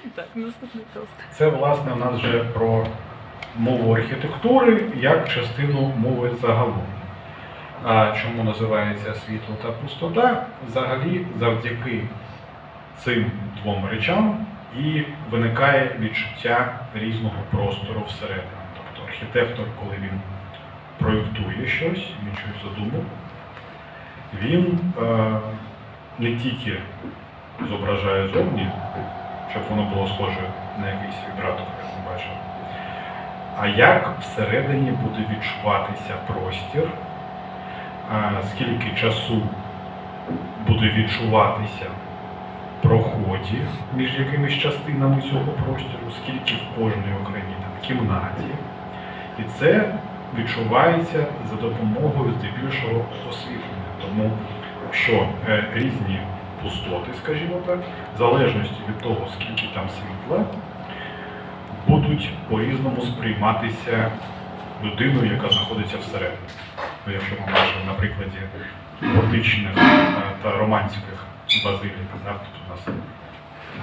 Так, наступний тост. Це, власне, у нас вже про мову архітектури як частину мови загалом. А чому називається світло та пустота? Взагалі, завдяки цим двом речам і виникає відчуття різного простору всередині. Тобто архітектор, коли він проєктує щось, він щось задумав, він е, не тільки зображає зовні, щоб воно було схоже на якийсь вібратор, як ми бачимо. А як всередині буде відчуватися простір, скільки часу буде відчуватися проході між якимись частинами цього простору, скільки в кожній окремій там, кімнаті. І це відчувається за допомогою здебільшого освітлення. Тому що е, різні пустоти, скажімо так, в залежності від того, скільки там світла, будуть по-різному сприйматися людиною, яка знаходиться всередині. Ну, Якщо ми бачимо на прикладі готичних е, та романських базилік, так, тут у нас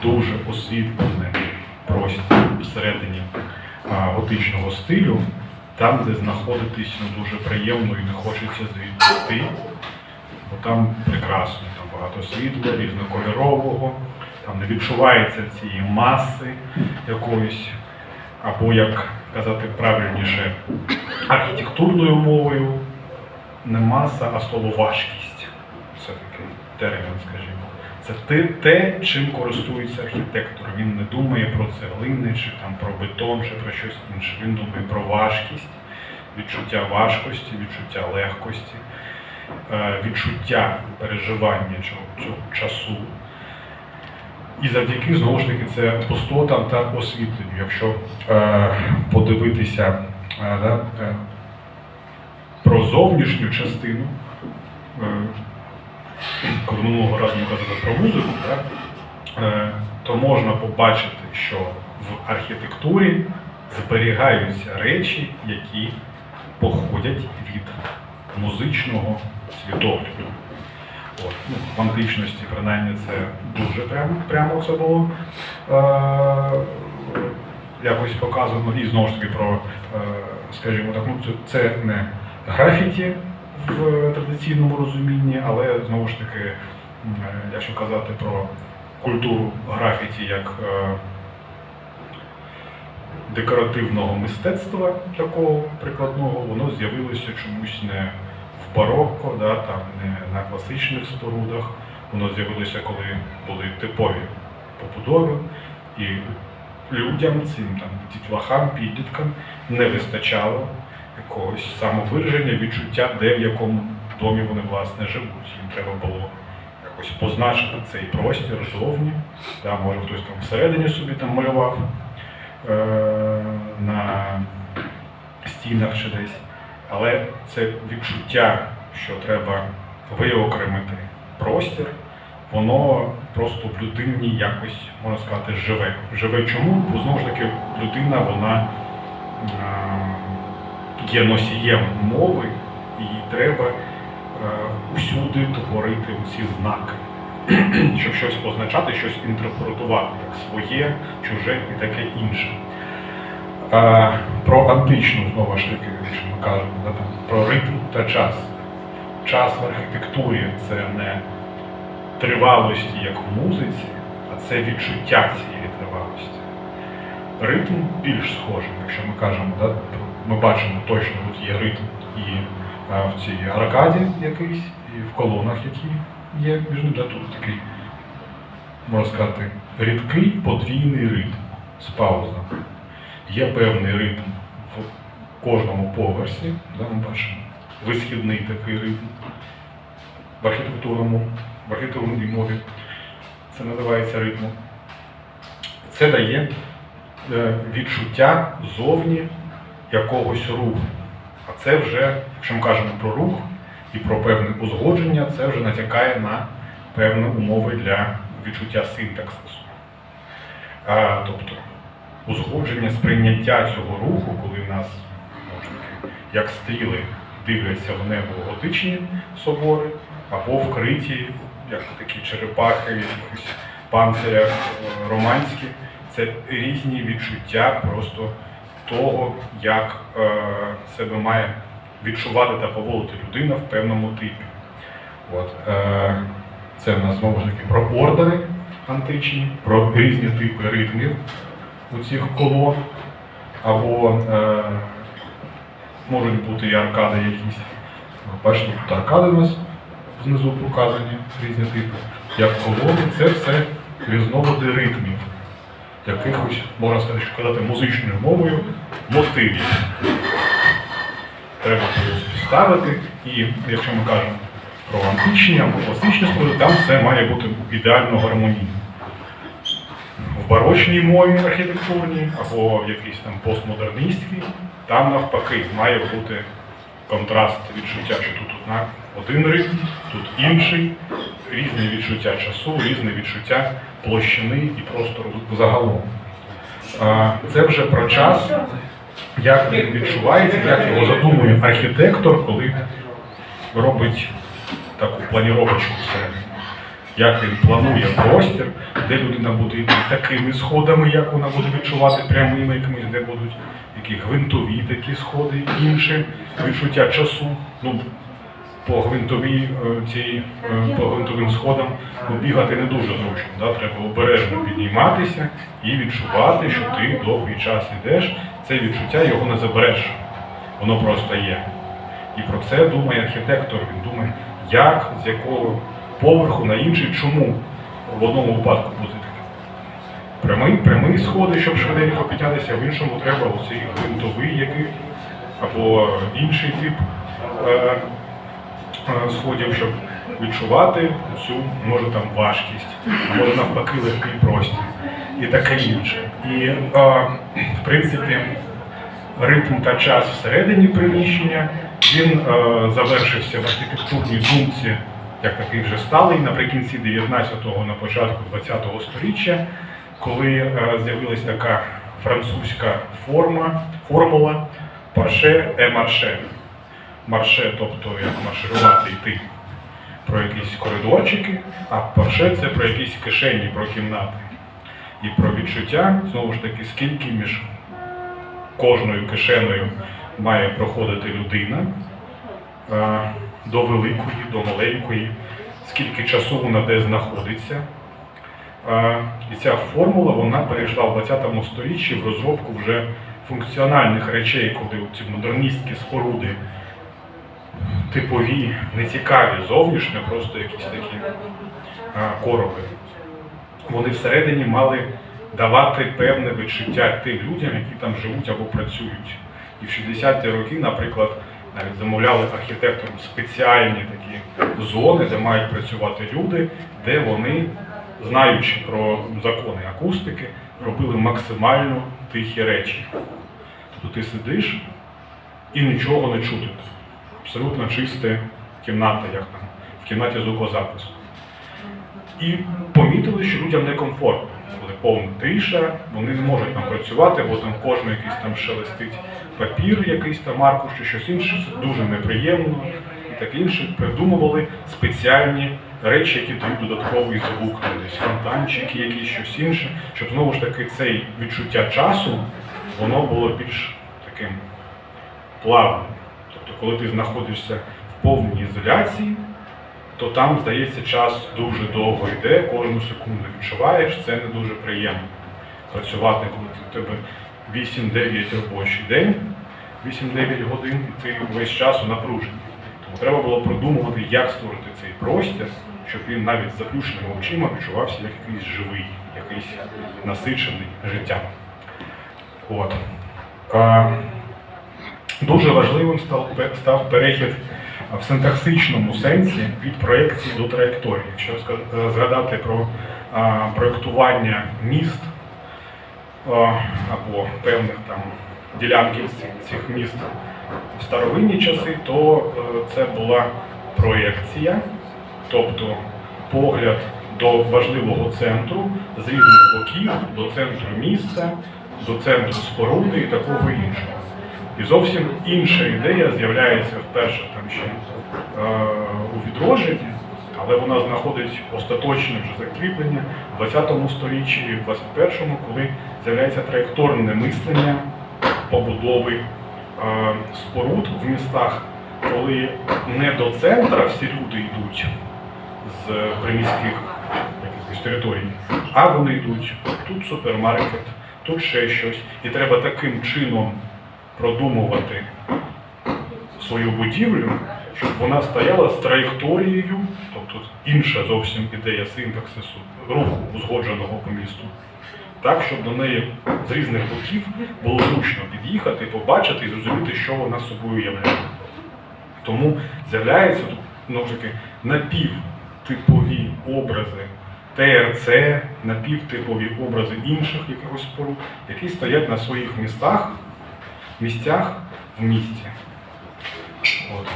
дуже освітлений простір всередині готичного стилю, там, де знаходитись ну, дуже приємно і не хочеться звідти бо там прекрасно, багато світла, різнокольорового, там не відчувається цієї маси якоїсь, або, як казати правильніше, архітектурною мовою, не маса, а слово важкість. Це такий термін, скажімо. Це те, те, чим користується архітектор. Він не думає про цеглини, чи там про бетон, чи про щось інше. Він думає про важкість, відчуття важкості, відчуття легкості, відчуття переживання цього, цього часу. І завдяки знову ж таки це пустотам та освітленню. Якщо е, подивитися е, да, е, про зовнішню частину, е, коли минулого разу казали про музику, так, е, то можна побачити, що в архітектурі зберігаються речі, які походять від музичного світогляду. От. Ну, в античності, принаймні, це дуже прямо, прямо це було е, якось показано. І знову ж таки про, е, скажімо так, ну, це, це не графіті в традиційному розумінні, але знову ж таки, е, якщо казати про культуру графіті як е, декоративного мистецтва такого прикладного, воно з'явилося чомусь не в барокко, да, там, не на класичних спорудах. Воно з'явилося, коли були типові побудови, і людям, цим там дітлахам, підліткам не вистачало якогось самовираження, відчуття, де в якому домі вони власне живуть. Їм треба було якось позначити цей простір зовні. Да, може хтось там всередині собі там малював е- на стінах чи десь. Але це відчуття, що треба виокремити простір, воно просто в людині якось, можна сказати, живе. Живе чому? Бо знову ж таки людина, вона е, є носієм мови, і треба е, усюди творити ці знаки, щоб щось позначати, щось інтерпретувати як своє, чуже і таке інше. Про античну, знову ж таки, якщо ми кажемо, да, там, про ритм та час. Час в архітектурі це не тривалості, як в музиці, а це відчуття цієї тривалості. Ритм більш схожий, якщо ми кажемо, да, ми бачимо точно, тут є ритм і в цій аркаді якийсь, і в колонах, які є між ними, да, тут такий, можна сказати, рідкий подвійний ритм з паузами. Є певний ритм в кожному поверсі, да, ми бачимо висхідний такий ритм в архітектурному, в архітектурній мові. Це називається ритмом. Це дає е, відчуття зовні якогось руху. А це вже, якщо ми кажемо про рух і про певне узгодження, це вже натякає на певні умови для відчуття синтаксису. А, тобто узгодження сприйняття цього руху, коли в нас таки, як стріли дивляться в небо готичні собори, або вкриті, як такі черепахи, якісь панциря е, романські, це різні відчуття просто того, як е, себе має відчувати та поводити людина в певному типі. От, е, це в нас знову ж таки про ордери античні, про різні типи ритмів у цих колон, або е, можуть бути і аркади якісь. Бачите, тут аркади у нас знизу показані різні типи, як колони, це все різновиди ритмів, якихось, можна сказати, музичною мовою, мотивів. Треба співставити, і якщо ми кажемо про античні або класичні споруди, там все має бути ідеально гармонійно. Барочній мові архітектурній або в якійсь там постмодерністській, там навпаки має бути контраст відчуття, що тут однак один ритм, тут інший, різне відчуття часу, різне відчуття площини і простору загалом. Це вже про час, як він відчувається, як його задумує архітектор, коли робить таку планіровочку всередині. Як він планує простір, де людина буде йти такими сходами, як вона буде відчувати прямими якимись, де будуть які гвинтові такі сходи, інші відчуття часу. Ну, по гвинтовій е, цій, е, по гвинтовим сходам ну, бігати не дуже зручно. Да? Треба обережно підніматися і відчувати, що ти довгий час йдеш. Це відчуття його не забереш. Воно просто є. І про це думає архітектор. Він думає, як, з якого поверху на інший, чому в одному випадку буде. Прямий, прямий сходи, щоб швиденько піднятися, в іншому треба оцей гвинтовий який, або інший тип е, е, сходів, щоб відчувати цю, може там важкість, а може навпаки легкий простір і таке інше. І е, в принципі ритм та час всередині приміщення він е, завершився в архітектурній думці як такий вже сталий наприкінці 19-го, на початку 20-го сторіччя, коли е, з'явилась така французька форма, формула парше е марше. Марше, тобто як марширувати йти про якісь коридорчики, а парше це про якісь кишені, про кімнати. І про відчуття, знову ж таки, скільки між кожною кишеною має проходити людина е, до великої, до маленької, скільки часу вона де знаходиться. І ця формула вона перейшла в 20 сторіччі в розробку вже функціональних речей, коли ці модерністські споруди типові, нецікаві зовнішньо, просто якісь такі корови. Вони всередині мали давати певне відчуття тим людям, які там живуть або працюють. І в 60-ті роки, наприклад, навіть замовляли архітекторам спеціальні такі зони, де мають працювати люди, де вони, знаючи про закони акустики, робили максимально тихі речі. Тобто ти сидиш і нічого не чути. Абсолютно чиста кімната, як там в кімнаті звукозапису. І помітили, що людям некомфортно, коли повна тиша, вони не можуть там працювати, бо там кожен якийсь там шелестить папір, якийсь там аркуш чи щось інше, це дуже неприємно і таке інше. Придумували спеціальні речі, які дають додатковий звук, там десь фонтанчики, якісь щось інше, щоб знову ж таки цей відчуття часу воно було більш таким плавним. Тобто, коли ти знаходишся в повній ізоляції, то там, здається, час дуже довго йде, кожну секунду відчуваєш, це не дуже приємно. Працювати, коли ти- тебе 8-9 робочий день, 8-9 годин, і ти весь час у напруженні. Тому треба було продумувати, як створити цей простір, щоб він навіть з заплющеними очима відчувався як якийсь живий, якийсь насичений життям. От. А, Дуже важливим став, став перехід в синтаксичному сенсі від проєкції до траєкторії. Якщо згадати про а, проєктування міст або певних там ділянків цих- міст в старовинні часи, то е, це була проєкція, тобто погляд до важливого центру з різних боків, до центру міста, до центру споруди і такого іншого. І зовсім інша ідея з'являється вперше там ще е, у відродженні, Але вона знаходить остаточне вже закріплення в 20 сторіччі і в 21-му, коли з'являється траєкторне мислення побудови е, споруд в містах, коли не до центра всі люди йдуть з приміських якихось територій, а вони йдуть тут супермаркет, тут ще щось. І треба таким чином продумувати свою будівлю, щоб вона стояла з траєкторією, тобто інша зовсім ідея синтаксису руху узгодженого по місту. Так, щоб до неї з різних боків було зручно під'їхати, побачити і зрозуміти, що вона собою являє. Тому з'являються знову таки напівтипові образи ТРЦ, напівтипові образи інших якихось споруд, які стоять на своїх містах, місцях в місті. От.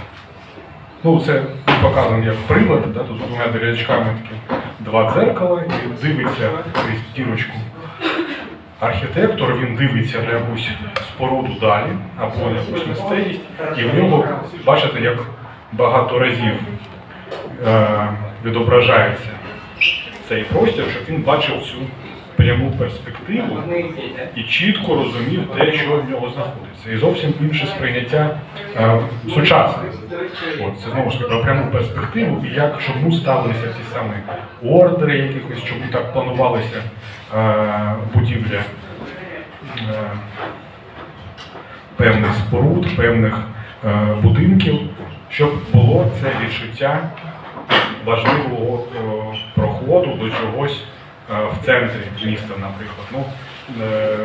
Ну, це показано як приклад, да, тут з двома дирячками такі два дзеркала і дивиться крізь дірочку. Архітектор він дивиться на якусь споруду далі або на якусь місцевість, і в нього бачите, як багато разів е, відображається цей простір, щоб він бачив цю пряму перспективу і чітко розумів, де що в нього знаходиться. І зовсім інше сприйняття е, сучасне. От, це знову ж таки про пряму перспективу і як чому ставилися ці самі ордери якихось, чому так планувалися е, будівля е, певних споруд, певних е, будинків, щоб було це відчуття важливого е, проходу до чогось в центрі міста, наприклад. Ну, е,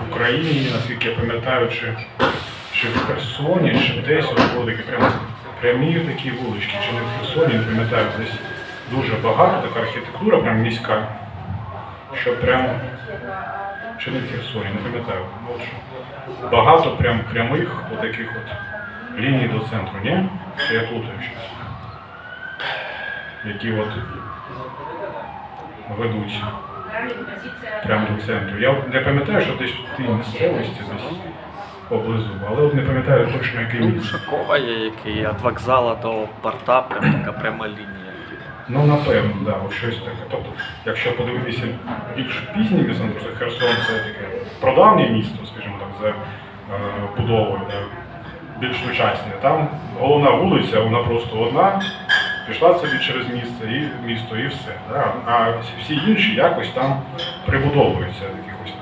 в Україні, наскільки я пам'ятаю, чи, чи в Херсоні, чи десь були такі прямо прямі такі вулички, чи не в Херсоні, не пам'ятаю, десь дуже багато, така архітектура прям міська, що прямо чи не в Херсоні, не пам'ятаю. Ну. Багато прям прямих отаких от ліній до центру, ні? Чи я плутаю щось? Які от ведуть прямо до центру. Я не пам'ятаю, що десь в тій місцевості десь поблизу, але от не пам'ятаю точно який Ну, місце. Шокова є, який від вокзала до порта, прям така пряма лінія. Ну, напевно, да, от щось таке. Тобто, якщо подивитися більш пізні ну, просто Херсон це таке прадавнє місто, скажімо так, за е, будовою, да, більш сучасне. Там головна вулиця, вона просто одна, пішла собі через місце і місто, і все. Да? А всі інші якось там прибудовуються якихось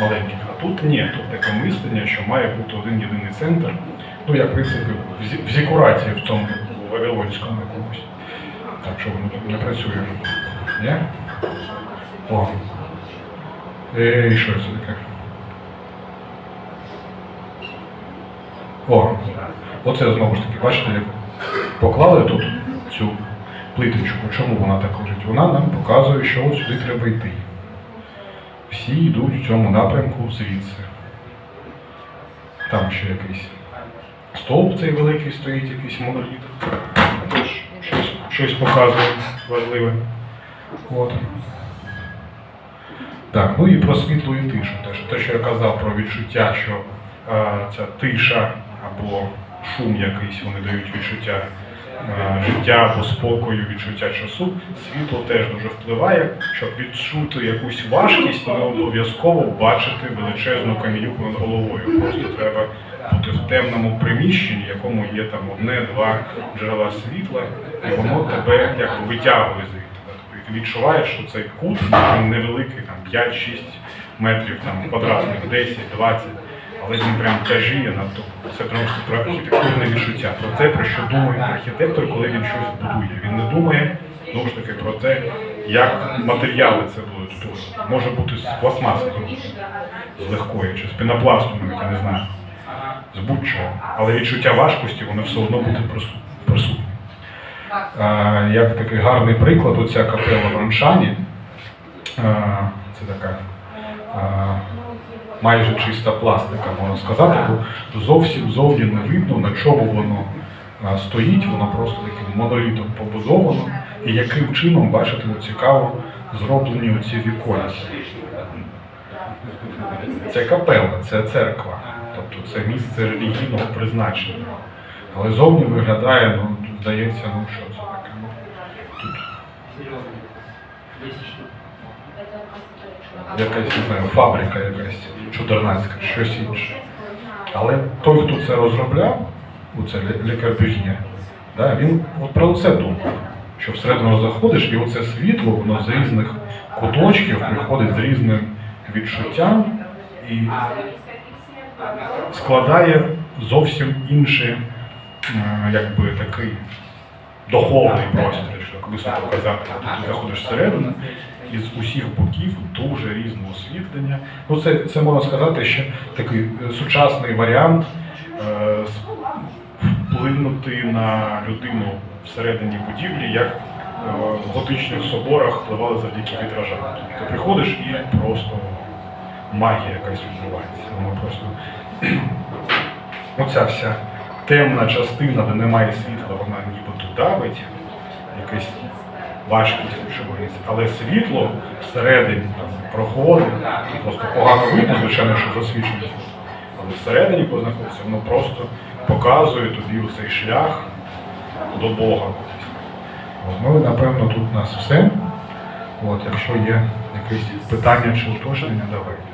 маленьких. А тут ні, тут таке мислення, що має бути один єдиний центр. Ну, як в принципі, в зі- в зікураті в тому Вавилонському якомусь. Так що воно не працює. Ні? О. Е, І що це таке? О, оце знову ж таки, бачите, як поклали тут цю плиточку. Чому вона так лежить? Вона нам показує, що от сюди треба йти. Всі йдуть в цьому напрямку звідси. Там ще якийсь стовп цей великий стоїть, якийсь моноліт. Теж щось, щось показує важливе. От. Так, ну і про світло і тишу. Те, що я казав про відчуття, що е, ця тиша або шум якийсь, вони дають відчуття життя або спокою, відчуття часу. Світло теж дуже впливає, щоб відчути якусь важкість, не обов'язково бачити величезну камінюку над головою. Просто треба бути в темному приміщенні, якому є там одне-два джерела світла, і воно тебе якби витягує звідти. Ти відчуваєш, що цей кут невеликий, там 5-6 метрів там, квадратних, 10, 20, але він прям тяжіє над тобою. Це тому що про архітектурне відчуття. Про те, про що думає архітектор, коли він щось будує. Він не думає знову ж таки про те, як матеріали це будуть тут. Може бути з пластмаси, з легкої, чи з пінопласту, я не знаю, з будь-чого. Але відчуття важкості, воно все одно буде прису- присутнє. Як такий гарний приклад, оця капела в Раншані, е, це така майже чиста пластика, можна сказати, бо зовсім зовні не видно, на чому воно стоїть, воно просто таким монолітом побудовано. І яким чином, бачите, цікаво зроблені оці віконці. Це капела, це церква, тобто це місце релігійного призначення. Але зовні виглядає, ну, здається, ну що це таке. Ну, тут Якась не знаю, фабрика якась чудернацька, щось інше. Але той, хто це розробляв, оце Ле Корбюзьє, да, він от про це думав. Що всередину заходиш, і оце світло, воно з різних куточків приходить з різним відчуттям і складає зовсім інший, якби такий духовний простір, якщо так казати. Ти заходиш всередину, і з усіх боків дуже різне освітлення. Ну, це, це можна сказати, ще такий е, сучасний варіант е, вплинути на людину всередині будівлі, як е, в готичних соборах впливали завдяки вітражам. Ти приходиш і просто магія якась відбувається. Воно просто оця вся темна частина, де немає світла, вона нібито давить, якась важкість боїться. Але світло всередині там, проходить, просто погано видно, звичайно, що засвідчено. Але всередині, коли знаходиться, воно просто показує тобі цей шлях до Бога. От, ну, напевно, тут у нас все. От, якщо є якісь питання чи уточнення, давайте.